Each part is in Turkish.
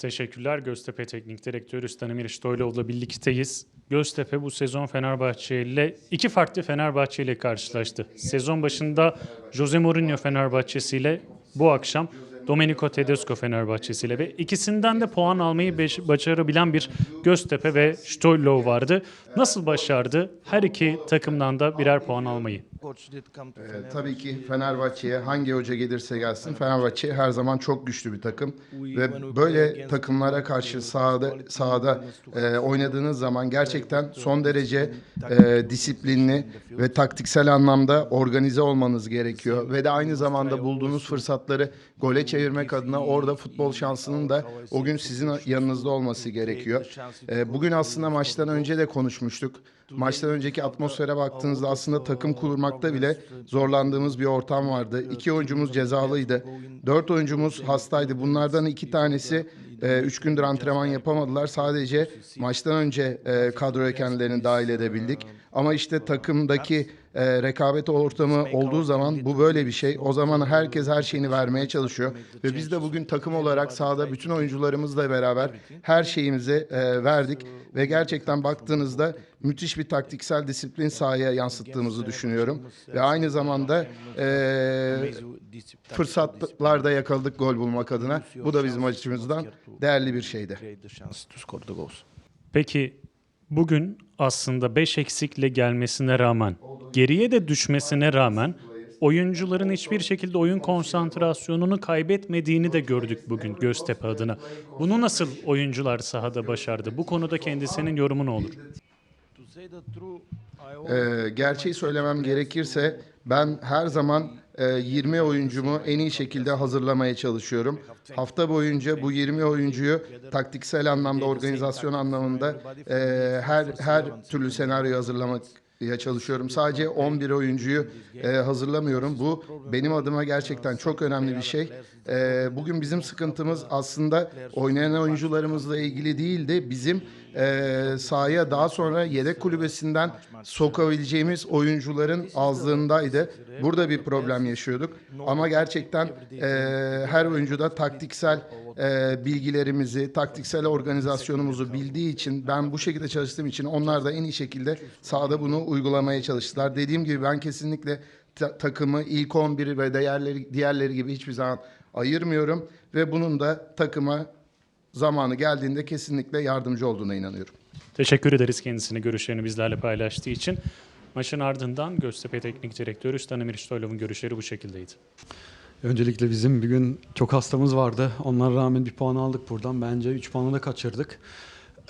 Teşekkürler. Göztepe Teknik Direktörü Stanimir İştoyluoğlu'la birlikteyiz. Göztepe bu sezon Fenerbahçe ile iki farklı Fenerbahçe ile karşılaştı. Sezon başında Jose Mourinho Fenerbahçesi ile bu akşam Domenico Tedesco Fenerbahçesi ile ve ikisinden de puan almayı başarabilen bir Göztepe ve Stoylo vardı. Nasıl başardı her iki takımdan da birer puan almayı? Ee, tabii ki Fenerbahçe'ye hangi hoca gelirse gelsin Fenerbahçe her zaman çok güçlü bir takım. Ve böyle takımlara karşı sahada sahada e, oynadığınız zaman gerçekten son derece e, disiplinli ve taktiksel anlamda organize olmanız gerekiyor. Ve de aynı zamanda bulduğunuz fırsatları gole çevirmek adına orada futbol şansının da o gün sizin yanınızda olması gerekiyor. E, bugün aslında maçtan önce de konuşmuştuk. Maçtan önceki atmosfere baktığınızda aslında takım kurmakta bile zorlandığımız bir ortam vardı. İki oyuncumuz cezalıydı. Dört oyuncumuz hastaydı. Bunlardan iki tanesi e, üç gündür antrenman yapamadılar. Sadece maçtan önce e, kadroya kendilerini dahil edebildik. Ama işte takımdaki e, rekabet ortamı olduğu zaman bu böyle bir şey. O zaman herkes her şeyini vermeye çalışıyor. Ve biz de bugün takım olarak sahada bütün oyuncularımızla beraber her şeyimizi e, verdik. Ve gerçekten baktığınızda müthiş bir taktiksel disiplin sahaya yansıttığımızı düşünüyorum. Ve aynı zamanda e, fırsatlar da yakaladık gol bulmak adına. Bu da bizim açımızdan değerli bir şeydi. Peki bugün aslında 5 eksikle gelmesine rağmen, geriye de düşmesine rağmen oyuncuların hiçbir şekilde oyun konsantrasyonunu kaybetmediğini de gördük bugün Göztepe adına. Bunu nasıl oyuncular sahada başardı? Bu konuda kendisinin yorumu ne olur? Ee, gerçeği söylemem gerekirse ben her zaman 20 oyuncumu en iyi şekilde hazırlamaya çalışıyorum. Hafta boyunca bu 20 oyuncuyu taktiksel anlamda, organizasyon anlamında e, her her türlü senaryo hazırlamak ya çalışıyorum. Sadece 11 oyuncuyu e, hazırlamıyorum. Bu benim adıma gerçekten çok önemli bir şey. E, bugün bizim sıkıntımız aslında oynayan oyuncularımızla ilgili değil de bizim e, sahaya daha sonra yedek kulübesinden sokabileceğimiz oyuncuların azlığındaydı. Burada bir problem yaşıyorduk. Ama gerçekten e, her oyuncuda taktiksel e, bilgilerimizi, taktiksel organizasyonumuzu bildiği için ben bu şekilde çalıştığım için onlar da en iyi şekilde sahada bunu uygulamaya çalıştılar. Dediğim gibi ben kesinlikle ta- takımı ilk 11 ve diğerleri, diğerleri gibi hiçbir zaman ayırmıyorum ve bunun da takıma zamanı geldiğinde kesinlikle yardımcı olduğuna inanıyorum. Teşekkür ederiz kendisine görüşlerini bizlerle paylaştığı için. Maçın ardından Göztepe Teknik Direktörü Stanimir İştoylov'un görüşleri bu şekildeydi. Öncelikle bizim bir gün çok hastamız vardı. Onlara rağmen bir puan aldık buradan. Bence 3 puanı da kaçırdık.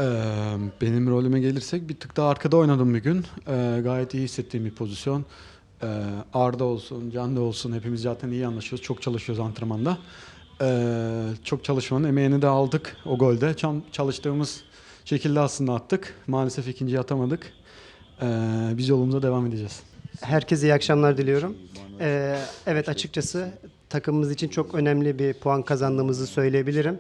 Ee, benim rolüme gelirsek bir tık daha arkada oynadım bir gün. Ee, gayet iyi hissettiğim bir pozisyon. Ee, Arda olsun, Can da olsun hepimiz zaten iyi anlaşıyoruz. Çok çalışıyoruz antrenmanda. Ee, çok çalışmanın emeğini de aldık o golde. Çam, çalıştığımız şekilde aslında attık. Maalesef ikinciyi atamadık. Ee, biz yolumuza devam edeceğiz. Herkese iyi akşamlar diliyorum. Ee, evet açıkçası takımımız için çok önemli bir puan kazandığımızı söyleyebilirim.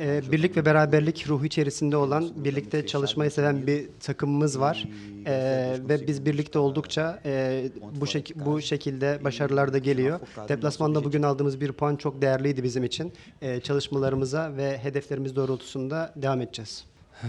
Ee, birlik ve beraberlik ruhu içerisinde olan, birlikte çalışmayı seven bir takımımız var. Ee, ve biz birlikte oldukça e, bu, şek- bu şekilde başarılar da geliyor. Deplasmanda bugün aldığımız bir puan çok değerliydi bizim için. Ee, çalışmalarımıza ve hedeflerimiz doğrultusunda devam edeceğiz. Ee,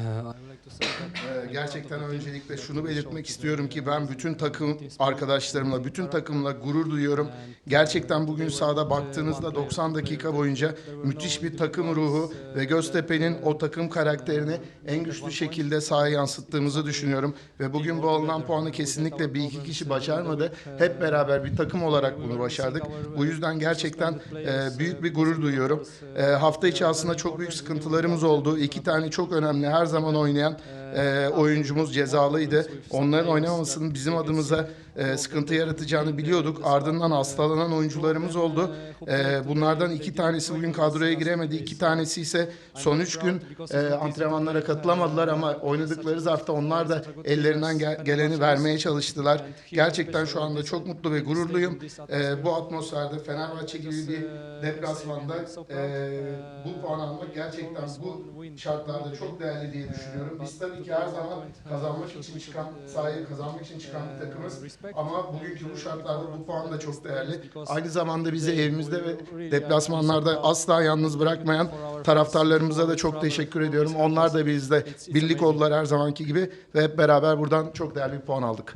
Gerçekten öncelikle şunu belirtmek istiyorum ki ben bütün takım arkadaşlarımla, bütün takımla gurur duyuyorum. Gerçekten bugün sahada baktığınızda 90 dakika boyunca müthiş bir takım ruhu ve Göztepe'nin o takım karakterini en güçlü şekilde sahaya yansıttığımızı düşünüyorum. Ve bugün bu alınan puanı kesinlikle bir iki kişi başarmadı. Hep beraber bir takım olarak bunu başardık. Bu yüzden gerçekten e, büyük bir gurur duyuyorum. E, hafta içi aslında çok büyük sıkıntılarımız oldu. İki tane çok önemli her zaman oynayan e, oyuncumuz cezalıydı. Onların oynamamasının bizim adımıza e, sıkıntı yaratacağını biliyorduk. Ardından hastalanan oyuncularımız oldu. E, bunlardan iki tanesi bugün kadroya giremedi. İki tanesi ise son üç gün e, antrenmanlara katılamadılar ama oynadıkları zarfta onlar da ellerinden gel- geleni vermeye çalıştılar. Gerçekten şu anda çok mutlu ve gururluyum. E, bu atmosferde Fenerbahçe gibi bir deplasmanda e, bu puan almak gerçekten bu şartlarda çok değerli diye düşünüyorum. Biz tabii ki her zaman kazanmak için çıkan, sahaya kazanmak için çıkan bir takımız. Ama bugünkü bu şartlarda bu puan da çok değerli. Aynı zamanda bizi evimizde ve deplasmanlarda asla yalnız bırakmayan taraftarlarımıza da çok teşekkür ediyorum. Onlar da bizde birlik oldular her zamanki gibi ve hep beraber buradan çok değerli bir puan aldık.